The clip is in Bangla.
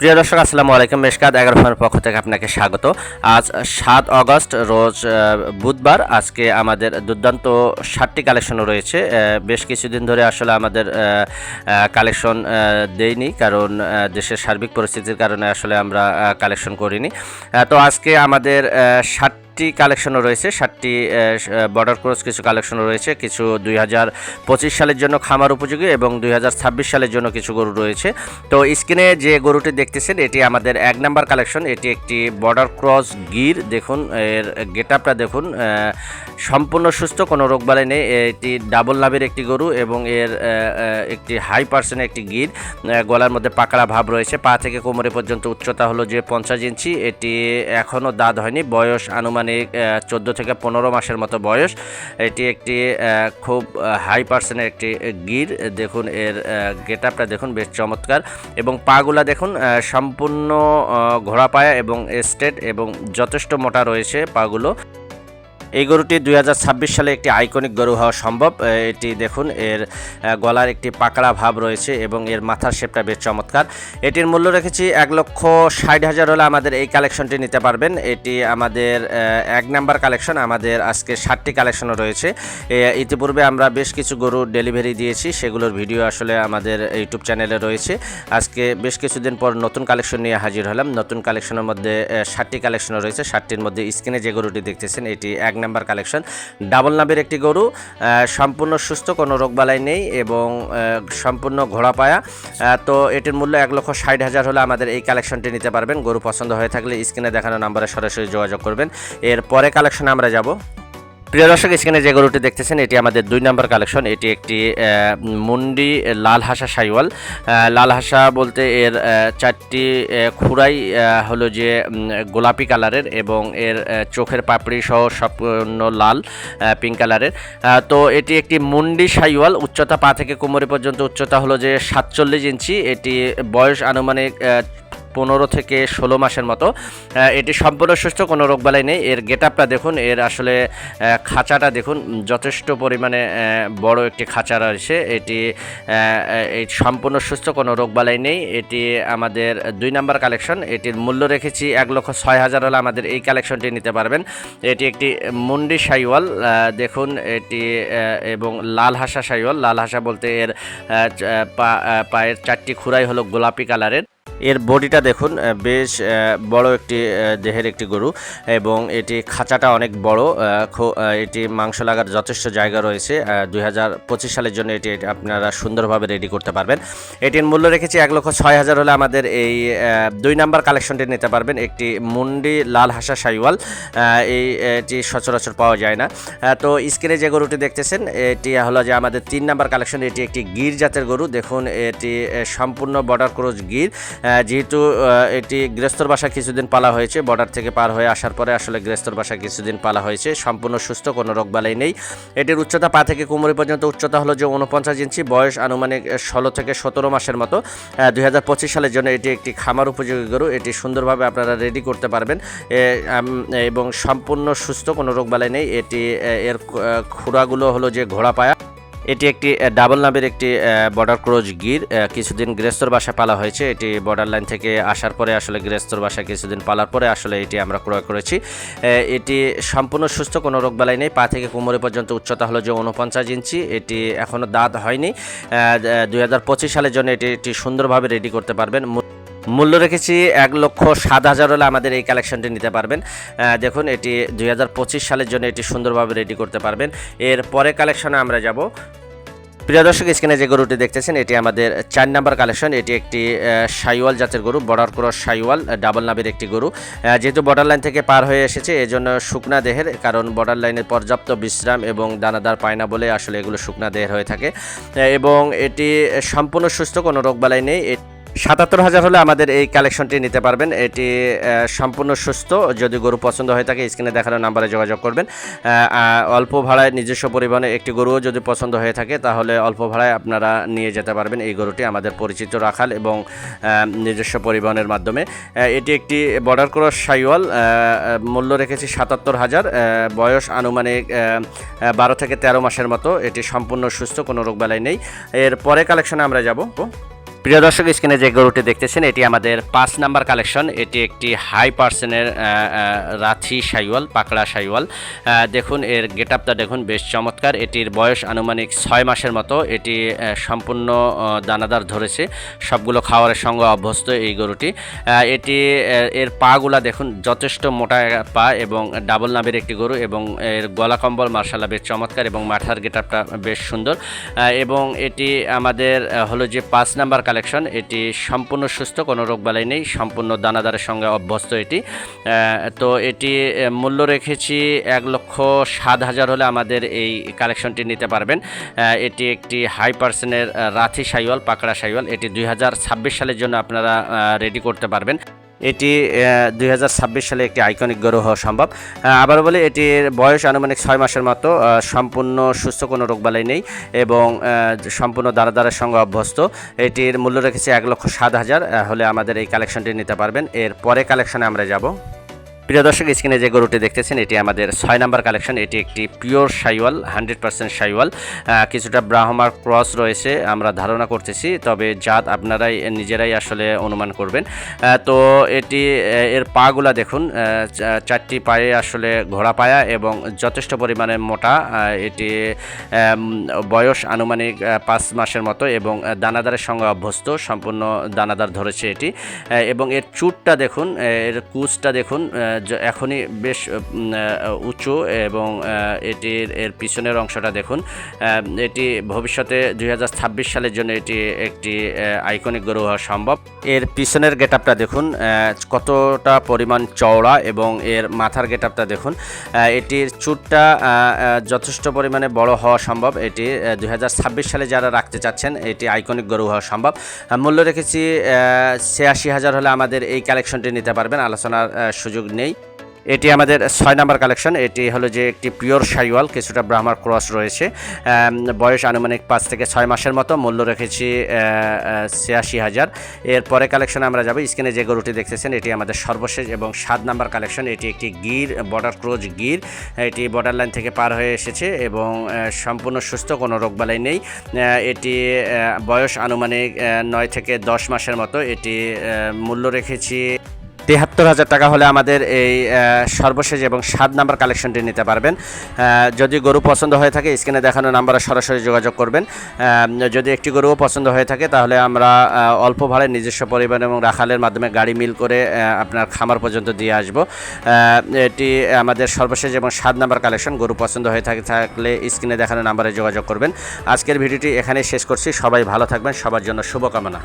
প্রিয় দর্শক, আসসালামু আলাইকুম। মেশকাত এগারো ফার্মের পক্ষ থেকে আপনাকে স্বাগত। আজ সাত অগস্ট, রোজ বুধবার। আজকে আমাদের দুর্দান্ত ষাটটি কালেকশনও রয়েছে। বেশ কিছুদিন ধরে আসলে আমাদের কালেকশন দেইনি কারণ দেশের সার্বিক পরিস্থিতির কারণে আসলে আমরা কালেকশন করিনি। তো আজকে আমাদের ষাট ষাটটি কালেকশনও রয়েছে ষাটটি বর্ডার ক্রস কিছু কালেকশনও রয়েছে, কিছু দুই হাজার পঁচিশ সালের জন্য খামার উপযোগী এবং দুই হাজার ছাব্বিশ সালের জন্য কিছু গরু রয়েছে। তো স্ক্রিনে যে গরুটি দেখতেছেন, এটি আমাদের এক নাম্বার কালেকশন, এটি একটি বর্ডার ক্রস গির, দেখুন, এর গেট আপটা দেখুন সম্পূর্ণ সুস্থ, কোনো রোগবালাই নেই, এটি ডাবল লাভের একটি গরু এবং এর একটি হাই পার্সেন্ট একটি গির গলার মধ্যে পাকড়া ভাব রয়েছে, পা থেকে কোমরে পর্যন্ত উচ্চতা হলো যে পঞ্চাশ ইঞ্চি, এটি এখনও দাঁত হয়নি, বয়স আনুমানিক চোদ্দ থেকে পনেরো মাসের মতো বয়স। এটি একটি খুব হাই পার্সেন্টের একটি গির। দেখুন, এর গেট আপটা দেখুন, বেশ চমৎকার। এবং পাগুলা দেখুন সম্পূর্ণ ঘোড়া পায়া এবং স্টেট এবং যথেষ্ট মোটা রয়েছে পাগুলো। এই গরুটি দুই হাজার ছাব্বিশ সালে একটি আইকনিক গরু হওয়া সম্ভব। এটি দেখুন, এর গলার একটি পাকড়া ভাব রয়েছে এবং এর মাথার শেপটা বেশ চমৎকার। এটির মূল্য রেখেছি এক লক্ষ ষাট হাজার হলে আমাদের এই কালেকশনটি নিতে পারবেন। এটি আমাদের এক নাম্বার কালেকশন, আমাদের আজকে ষাটটি কালেকশনও রয়েছে। ইতিপূর্বে আমরা বেশ কিছু গরু ডেলিভারি দিয়েছি, সেগুলোর ভিডিও আসলে আমাদের ইউটিউব চ্যানেলে রয়েছে। আজকে বেশ কিছুদিন পর নতুন কালেকশন নিয়ে হাজির হলাম। নতুন কালেকশনের মধ্যে ষাটটি কালেকশনও রয়েছে। ষাটটির মধ্যে স্ক্রিনে যে গরুটি দেখতেছেন, এটি এক নাম্বার কালেকশন। ডাবল নামের একটি গরু সম্পূর্ণ সুস্থ, কোনো রোগবালাই নেই এবং সম্পূর্ণ ঘোড়া পায়া। তো এটির মূল্য এক লক্ষ ষাট হাজার হলে আমাদের এই কালেকশনটি নিতে পারবেন। গরু পছন্দ হয়ে থাকলে স্ক্রিনে দেখানো নাম্বারে সরাসরি যোগাযোগ করবেন। এর পরে কালেকশনে আমরা যাব। প্রিয় দর্শক, স্ক্রিনে যে গরুটি দেখতেছেন, এটি আমাদের দুই নম্বর কালেকশন। এটি একটি মুন্ডি লাল হাসা সাইওয়াল। লাল হাসা বলতে এর চারটি খুরাই হলো যে গোলাপি কালারের এবং এর চোখের পাপড়ি সহ সম্পূর্ণ লাল পিঙ্ক কালারের। তো এটি একটি মুন্ডি সাইওয়াল। উচ্চতা পা থেকে কোমরে পর্যন্ত উচ্চতা হলো যে সাতচল্লিশ ইঞ্চি। এটি বয়স আনুমানিক পনেরো থেকে ষোলো মাসের মতো। এটি সম্পূর্ণ সুস্থ, কোনো রোগবালাই নেই। এর গেট আপটা দেখুন, এর আসলে খাঁচাটা দেখুন, যথেষ্ট পরিমাণে বড় একটি খাঁচা রয়েছে। এটি এই সম্পূর্ণ সুস্থ, কোনো রোগবালাই নেই। এটি আমাদের দুই নাম্বার কালেকশন। এটির মূল্য রেখেছি এক লক্ষ ছয় হাজার হলে আমাদের এই কালেকশনটি নিতে পারবেন। এটি একটি মুন্ডি সাইওয়াল দেখুন, এটি এবং লাল হাসা সাইওয়াল। লাল হাসা বলতে এর পায়ের চারটি খুরাই হলো গোলাপি কালারের। এর বডিটা দেখুন বেশ বড় একটি দেহের একটি গরু এবং এটি খাঁচাটা অনেক বড় এটি মাংস লাগার যথেষ্ট জায়গা রয়েছে দুই হাজার পঁচিশ সালের জন্য এটি আপনারা সুন্দরভাবে রেডি করতে পারবেন। এটির মূল্য রেখেছি এক লক্ষ ছয় হাজার হলে আমাদের এই দুই নাম্বার কালেকশনটি নিতে পারবেন, একটি মুন্ডি লাল হাসা সাইওয়াল এই, এটি সচরাচর পাওয়া যায় না। তো স্ক্রিনে যে গরুটি দেখতেছেন, এটি হলো যে আমাদের তিন নাম্বার কালেকশন এটি একটি গির জাতের গরু। দেখুন, এটি সম্পূর্ণ বর্ডার ক্রস গির। যেহেতু এটি গৃহস্থর বাসা কিছুদিন পালা হয়েছে বর্ডার থেকে পার হয়ে আসার পরে আসলে গৃহস্থর বাসা কিছুদিন পালা হয়েছে সম্পূর্ণ সুস্থ কোনো রোগ রোগবালাই নেই। এটির উচ্চতা পা থেকে কোমরে পর্যন্ত উচ্চতা হলো যে উনপঞ্চাশ ইঞ্চি বয়স আনুমানিক ষোলো থেকে সতেরো মাসের মতো। দুই হাজার পঁচিশ সালের জন্য এটি একটি খামার উপযোগী গরু এটি সুন্দরভাবে আপনারা রেডি করতে পারবেন। এবং সম্পূর্ণ সুস্থ কোনো রোগ রোগবালাই নেই। এটি এর আহ, খুরাগুলো হলো যে ঘোড়া পায়া এটি একটি ডাবল নামের একটি বর্ডার ক্রোজ গির কিছুদিন গৃহস্থর বাসা পালা হয়েছে। এটি বর্ডার লাইন থেকে আসার পরে আসলে গৃহস্থর বাসা কিছুদিন পালার পরে আসলে এটি আমরা ক্রয় করেছি। এটি সম্পূর্ণ সুস্থ, কোনো রোগবালাই নেই। পা থেকে কোমরে পর্যন্ত উচ্চতা হলো যে উনপঞ্চাশ ইঞ্চি। এটি এখনও দাঁত হয়নি। দুই হাজার পঁচিশ সালের জন্য এটি এটি সুন্দরভাবে রেডি করতে পারবেন। মূল্য রেখেছি এক লক্ষ সাত হাজার হলে আমাদের এই কালেকশনটি নিতে পারবেন। দেখুন, এটি দুই হাজার পঁচিশ সালের জন্য এটি সুন্দরভাবে রেডি করতে পারবেন। এর পরে কালেকশনে আমরা যাব। প্রিয় দর্শক, স্ক্রিনে যে গরুটি দেখতেছেন, এটি আমাদের চার নাম্বার কালেকশন। এটি একটি সাইওয়াল জাতের গরু, বর্ডার ক্রস সাইওয়াল ডাবল নামের একটি গরু। যেহেতু বর্ডার লাইন থেকে পার হয়ে এসেছে, এজন্য শুকনা দেহের, কারণ বর্ডার লাইনের পর্যাপ্ত বিশ্রাম এবং দানাদার পায় না বলে আসলে এগুলো শুকনা দেহের হয়ে থাকে। এবং এটি সম্পূর্ণ সুস্থ, কোনো রোগবালাই নেই। সাতাত্তর হাজার হলে আমাদের এই কালেকশনটি নিতে পারবেন। এটি সম্পূর্ণ সুস্থ। যদি গরু পছন্দ হয়ে থাকে, স্ক্রিনে দেখানো নাম্বারে যোগাযোগ করবেন। অল্প ভাড়ায় নিজস্ব পরিবহনে একটি গরুও যদি পছন্দ হয়ে থাকে, তাহলে অল্প ভাড়ায় আপনারা নিয়ে যেতে পারবেন এই গরুটি আমাদের পরিচিত রাখাল এবং নিজস্ব পরিবহনের মাধ্যমে। এটি একটি বর্ডার ক্রস সাইওয়াল মূল্য রেখেছি সাতাত্তর হাজার। বয়স আনুমানিক বারো থেকে তেরো মাসের মতো। এটি সম্পূর্ণ সুস্থ, কোনো রোগবালাই নেই। এর পরে কালেকশনে আমরা যাব। প্রিয় দর্শক, স্ক্রিনে যে গরুটি দেখতেছেন, এটি আমাদের পাঁচ নাম্বার কালেকশন। এটি একটি হাই পার্সেনের রাথি সাইওয়াল, পাকড়া সাইওয়াল। দেখুন, এর গেট আপটা দেখুন, বেশ চমৎকার। এটির বয়স আনুমানিক ছয় মাসের মতো। এটি সম্পূর্ণ দানাদার ধরেছে। সবগুলো খাওয়ারের সঙ্গে অভ্যস্ত এই গরুটি। এটি এর পাগুলা দেখুন, যথেষ্ট মোটা পা এবং ডাবল নাভের একটি গরু এবং এর গলা কম্বল মার্শাল্লাহ বেশ চমৎকার এবং মাথার গেট আপটা বেশ সুন্দর। এবং এটি আমাদের হলো যে পাঁচ নাম্বার কালেকশন এটি সম্পূর্ণ সুস্থ, কোনো রোগবালাই নেই, সম্পূর্ণ দানাদারের সঙ্গে অভ্যস্ত এটি। তো এটি মূল্য রেখেছি এক লক্ষ সাত হাজার হলে আমাদের এই কালেকশনটি নিতে পারবেন। এটি একটি হাই পার্সেনের রাথি সাইওয়াল, পাকড়া সাইওয়াল। এটি দুই হাজার ছাব্বিশ সালের জন্য আপনারা রেডি করতে পারবেন। এটি দুই হাজার ছাব্বিশ সালে একটি আইকনিক গ্রহ হওয়া সম্ভব। আবারও বলে, এটির বয়স আনুমানিক ছয় মাসের মতো সম্পূর্ণ সুস্থ, কোনো রোগবালাই নেই এবং সম্পূর্ণ দ্বারা দাঁড়াদারের সঙ্গে অভ্যস্ত। এটির মূল্য রেখেছে এক লক্ষ সাত হাজার হলে আমাদের এই কালেকশনটি নিতে পারবেন। এর পরে কালেকশনে আমরা যাব। প্রিয় দর্শক, স্ক্রিনে যে গরুটি দেখতেছেন, এটি আমাদের ছয় নাম্বার কালেকশন এটি একটি pure Sahiwal hundred percent Sahiwal কিছুটা ব্রাহ্মার ক্রস রয়েছে, আমরা ধারণা করতেছি, তবে জাত আপনারাই, নিজেরাই আসলে অনুমান করবেন। তো এটি এর পাগুলা দেখুন চারটি পায়ে আসলে ঘোড়া পায়া এবং যথেষ্ট পরিমাণে মোটা এটি বয়স আনুমানিক পাঁচ মাসের মতো এবং দানাদারের সঙ্গে অভ্যস্ত, সম্পূর্ণ দানাদার ধরেছে এটি। এবং এর চুটটা দেখুন, এর কুচটা দেখুন এখনই বেশ উঁচু এবং এটির, এর পিছনের অংশটা দেখুন। এটি ভবিষ্যতে দুই হাজার ছাব্বিশ সালের জন্য এটি একটি আইকনিক গরু হওয়া সম্ভব। এর পিছনের গেট আপটা দেখুন কতটা পরিমাণ চওড়া এবং এর মাথার গেট আপটা দেখুন এটির চুটটা যথেষ্ট পরিমাণে বড় হওয়া সম্ভব। এটি দু হাজার ছাব্বিশ সালে যারা রাখতে চাচ্ছেন, এটি আইকনিক গরু হওয়া সম্ভব। মূল্য রেখেছি ছিয়াশি হাজার হলে আমাদের এই কালেকশনটি নিতে পারবেন। আলোচনার সুযোগ নেই। এটি আমাদের ছয় নাম্বার কালেকশন। এটি হলো যে একটি পিওর সাইওয়াল কিছুটা ব্রাহ্মার ক্রস রয়েছে। বয়স আনুমানিক পাঁচ থেকে ছয় মাসের মতো, মূল্য রেখেছি ছিয়াশি হাজার। এরপরে কালেকশনে আমরা যাব, স্ক্রিনে যে গরুটি দেখতেছেন, এটি আমাদের সর্বশেষ এবং সাত নাম্বার কালেকশন। এটি একটি গির, বর্ডার ক্রোজ গির। এটি বর্ডার লাইন থেকে পার হয়ে এসেছে এবং সম্পূর্ণ সুস্থ, কোনো রোগবালাই নেই। এটি বয়স আনুমানিক নয় থেকে দশ মাসের মতো। এটি মূল্য রেখেছি তেহাত্তর হাজার টাকা হলে আমাদের এই সর্বশেষ এবং সাত নাম্বার কালেকশনটি নিতে পারবেন। যদি গরু পছন্দ হয়ে থাকে, স্ক্রিনে দেখানো নাম্বারে সরাসরি যোগাযোগ করবেন। যদি একটি গরুও পছন্দ হয়ে থাকে, তাহলে আমরা অল্প ভাড়ায় নিজস্ব পরিবহন এবং রাখালের মাধ্যমে গাড়ি মিল করে আপনার খামার পর্যন্ত দিয়ে আসব। এটি আমাদের সর্বশেষ এবং সাত নাম্বার কালেকশন। গরু পছন্দ হয়ে থাকে, থাকলে স্ক্রিনে দেখানো নাম্বারে যোগাযোগ করবেন। আজকের ভিডিওটি এখানেই শেষ করছি। সবাই ভালো থাকবেন। সবার জন্য শুভকামনা।